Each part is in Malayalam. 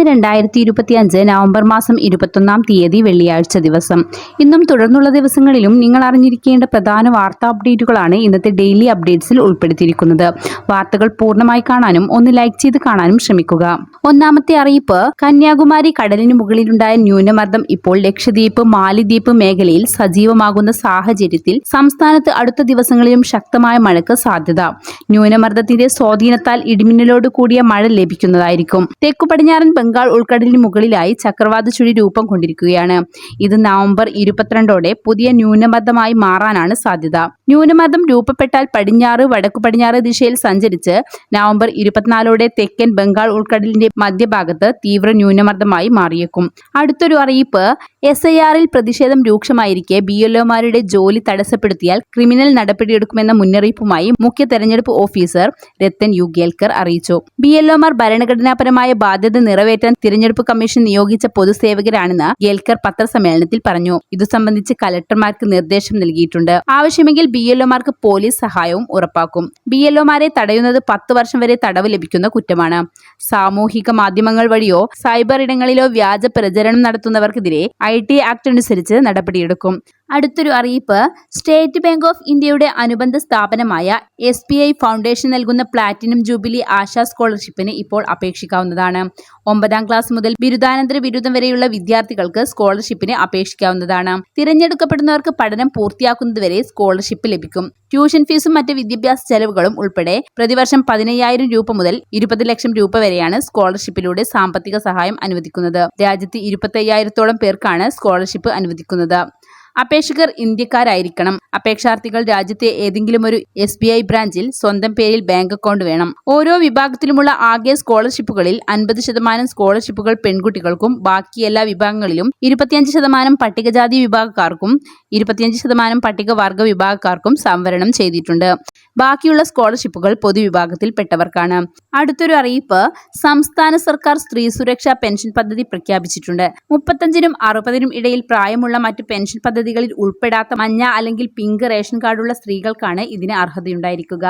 ഇന്ന് രണ്ടായിരത്തി ഇരുപത്തി അഞ്ച് നവംബർ മാസം ഇരുപത്തൊന്നാം തീയതി വെള്ളിയാഴ്ച ദിവസം. ഇന്നും തുടർന്നുള്ള ദിവസങ്ങളിലും നിങ്ങൾ അറിഞ്ഞിരിക്കേണ്ട പ്രധാന വാർത്താ അപ്ഡേറ്റുകളാണ് ഇന്നത്തെ ഡെയിലി അപ്ഡേറ്റ്സിൽ ഉൾപ്പെടുത്തിയിരിക്കുന്നത്. വാർത്തകൾ പൂർണമായി കാണാനും ഒന്ന് ലൈക്ക് ചെയ്ത് കാണാനും ശ്രമിക്കുക. ഒന്നാമത്തെ അറിയിപ്പ് കന്യാകുമാരി കടലിന് മുകളിലുണ്ടായ ന്യൂനമർദ്ദം ഇപ്പോൾ ലക്ഷദ്വീപ് മാലിദ്വീപ് മേഖലയിൽ സജീവമാകുന്ന സാഹചര്യത്തിൽ സംസ്ഥാനത്ത് അടുത്ത ദിവസങ്ങളിലും ശക്തമായ മഴയ്ക്ക് സാധ്യത. ന്യൂനമർദ്ദത്തിന്റെ സ്വാധീനത്താൽ ഇടിമിന്നലോട് കൂടിയ മഴ ലഭിക്കുന്നതായിരിക്കും. തെക്കു പടിഞ്ഞാറൻ ബംഗാൾ ഉൾക്കടലിന് മുകളിലായി ചക്രവാത ചുഴി രൂപം കൊണ്ടിരിക്കുകയാണ്. ഇത് നവംബർ ഇരുപത്തിരണ്ടോടെ പുതിയ ന്യൂനമർദ്ദമായി മാറാനാണ് സാധ്യത. ന്യൂനമർദ്ദം രൂപപ്പെട്ടാൽ പടിഞ്ഞാറ് വടക്കു പടിഞ്ഞാറ് ദിശയിൽ സഞ്ചരിച്ച് നവംബർ ഇരുപത്തിനാലോടെ തെക്കൻ ബംഗാൾ ഉൾക്കടലിന്റെ മധ്യഭാഗത്ത് തീവ്ര ന്യൂനമർദ്ദമായി മാറിയേക്കും. അടുത്തൊരു അറിയിപ്പ് എസ് ഐ ആറിൽ പ്രതിഷേധം രൂക്ഷമായിരിക്കെ ബി എൽ ഒമാരുടെ ജോലി തടസ്സപ്പെടുത്തിയാൽ ക്രിമിനൽ നടപടിയെടുക്കുമെന്ന മുന്നറിയിപ്പുമായി മുഖ്യ തെരഞ്ഞെടുപ്പ് ഓഫീസർ രത്തൻ യു ഗേൽക്കർ അറിയിച്ചു. ബി എൽ ഒമാർ ഭരണഘടനാപരമായ ബാധ്യത നിറവേറ്റാൻ തിരഞ്ഞെടുപ്പ് കമ്മീഷൻ നിയോഗിച്ച പൊതുസേവകരാണെന്ന് ഗേൽക്കർ പത്രസമ്മേളനത്തിൽ പറഞ്ഞു. ഇതു സംബന്ധിച്ച് കലക്ടർമാർക്ക് നിർദ്ദേശം നൽകിയിട്ടുണ്ട്. ആവശ്യമെങ്കിൽ ബി എൽഒമാർക്ക് പോലീസ് സഹായവും ഉറപ്പാക്കും. ബി എൽഒമാരെ തടയുന്നത് പത്ത് വർഷം വരെ തടവ് ലഭിക്കുന്ന കുറ്റമാണ്. സാമൂഹിക മാധ്യമങ്ങൾ വഴിയോ സൈബർ ഇടങ്ങളിലോ വ്യാജ പ്രചരണം നടത്തുന്നവർക്കെതിരെ ഐ ടി ആക്ട് അനുസരിച്ച് നടപടിയെടുക്കും. അടുത്തൊരു അറിയിപ്പ്. സ്റ്റേറ്റ് ബാങ്ക് ഓഫ് ഇന്ത്യയുടെ അനുബന്ധ സ്ഥാപനമായ എസ് ബി ഐ ഫൗണ്ടേഷൻ നൽകുന്ന പ്ലാറ്റിനം ജൂബിലി ആശാ സ്കോളർഷിപ്പിന് ഇപ്പോൾ അപേക്ഷിക്കാവുന്നതാണ്. ഒമ്പതാം ക്ലാസ് മുതൽ ബിരുദാനന്തര ബിരുദം വരെയുള്ള വിദ്യാർത്ഥികൾക്ക് സ്കോളർഷിപ്പിന് അപേക്ഷിക്കാവുന്നതാണ്. തിരഞ്ഞെടുക്കപ്പെടുന്നവർക്ക് പഠനം പൂർത്തിയാക്കുന്നതുവരെ സ്കോളർഷിപ്പ് ലഭിക്കും. ട്യൂഷൻ ഫീസും മറ്റ് വിദ്യാഭ്യാസ ചെലവുകളും ഉൾപ്പെടെ പ്രതിവർഷം പതിനയ്യായിരം രൂപ മുതൽ ഇരുപത് ലക്ഷം രൂപ വരെയാണ് സ്കോളർഷിപ്പിലൂടെ സാമ്പത്തിക സഹായം അനുവദിക്കുന്നത്. രാജ്യത്ത് ഇരുപത്തയ്യായിരത്തോളം പേർക്കാണ് സ്കോളർഷിപ്പ് അനുവദിക്കുന്നത്. അപേക്ഷകർ ഇന്ത്യക്കാരായിരിക്കണം. അപേക്ഷാർത്ഥികൾ രാജ്യത്തെ ഏതെങ്കിലും ഒരു എസ് ബി ഐ ബ്രാഞ്ചിൽ സ്വന്തം പേരിൽ ബാങ്ക് അക്കൗണ്ട് വേണം. ഓരോ വിഭാഗത്തിലുമുള്ള ആകെ സ്കോളർഷിപ്പുകളിൽ അൻപത് ശതമാനം സ്കോളർഷിപ്പുകൾ പെൺകുട്ടികൾക്കും ബാക്കി എല്ലാ വിഭാഗങ്ങളിലും ഇരുപത്തിയഞ്ച് ശതമാനം പട്ടികജാതി വിഭാഗക്കാർക്കും ഇരുപത്തിയഞ്ച് ശതമാനം പട്ടികവർഗ വിഭാഗക്കാർക്കും സംവരണം ചെയ്തിട്ടുണ്ട്. ബാക്കിയുള്ള സ്കോളർഷിപ്പുകൾ പൊതുവിഭാഗത്തിൽപ്പെട്ടവർക്കാണ്. അടുത്തൊരു അറിയിപ്പ് സംസ്ഥാന സർക്കാർ സ്ത്രീ സുരക്ഷാ പെൻഷൻ പദ്ധതി പ്രഖ്യാപിച്ചിട്ടുണ്ട്. മുപ്പത്തഞ്ചിനും അറുപതിനും ഇടയിൽ പ്രായമുള്ള മറ്റ് പെൻഷൻ പദ്ധതികളിൽ ഉൾപ്പെടാത്ത മഞ്ഞ അല്ലെങ്കിൽ പിങ്ക് റേഷൻ കാർഡുള്ള സ്ത്രീകൾക്കാണ് ഇതിന് അർഹതയുണ്ടായിരിക്കുക.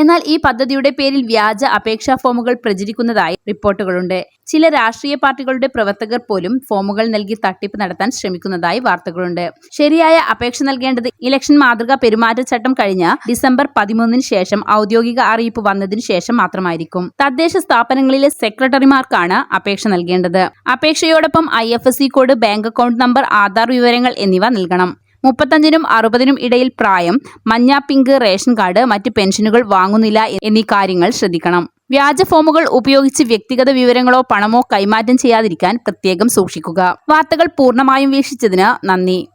എന്നാൽ ഈ പദ്ധതിയുടെ പേരിൽ വ്യാജ അപേക്ഷാ ഫോമുകൾ പ്രചരിക്കുന്നതായി റിപ്പോർട്ടുകളുണ്ട്. ചില രാഷ്ട്രീയ പാർട്ടികളുടെ പ്രവർത്തകർ പോലും ഫോമുകൾ നൽകി തട്ടിപ്പ് നടത്താൻ ശ്രമിക്കുന്നതായി വാർത്തകളുണ്ട്. ശരിയായ അപേക്ഷ നൽകേണ്ടത് ഇലക്ഷൻ മാതൃകാ പെരുമാറ്റച്ചട്ടം കഴിഞ്ഞ ഡിസംബർ പതിമൂന്നിന് ശേഷം ഔദ്യോഗിക അറിയിപ്പ് വന്നതിന് ശേഷം മാത്രമായിരിക്കും. തദ്ദേശ സ്ഥാപനങ്ങളിലെ സെക്രട്ടറിമാർക്കാണ് അപേക്ഷ നൽകേണ്ടത്. അപേക്ഷയോടൊപ്പം I code bank account number Aadhaar വിവരങ്ങൾ എന്നിവ നൽകണം. മുപ്പത്തഞ്ചിനും അറുപതിനും ഇടയിൽ പ്രായം മഞ്ഞ പിങ്ക് റേഷൻ കാർഡ് മറ്റ് പെൻഷനുകൾ വാങ്ങുന്നില്ല എന്നീ കാര്യങ്ങൾ ശ്രദ്ധിക്കണം. വ്യാജ ഫോമുകൾ ഉപയോഗിച്ച് വ്യക്തിഗത വിവരങ്ങളോ പണമോ കൈമാറ്റം ചെയ്യാതിരിക്കാൻ പ്രത്യേകം സൂക്ഷിക്കുക. വാർത്തകൾ പൂർണമായും വീക്ഷിച്ചതിന് നന്ദി.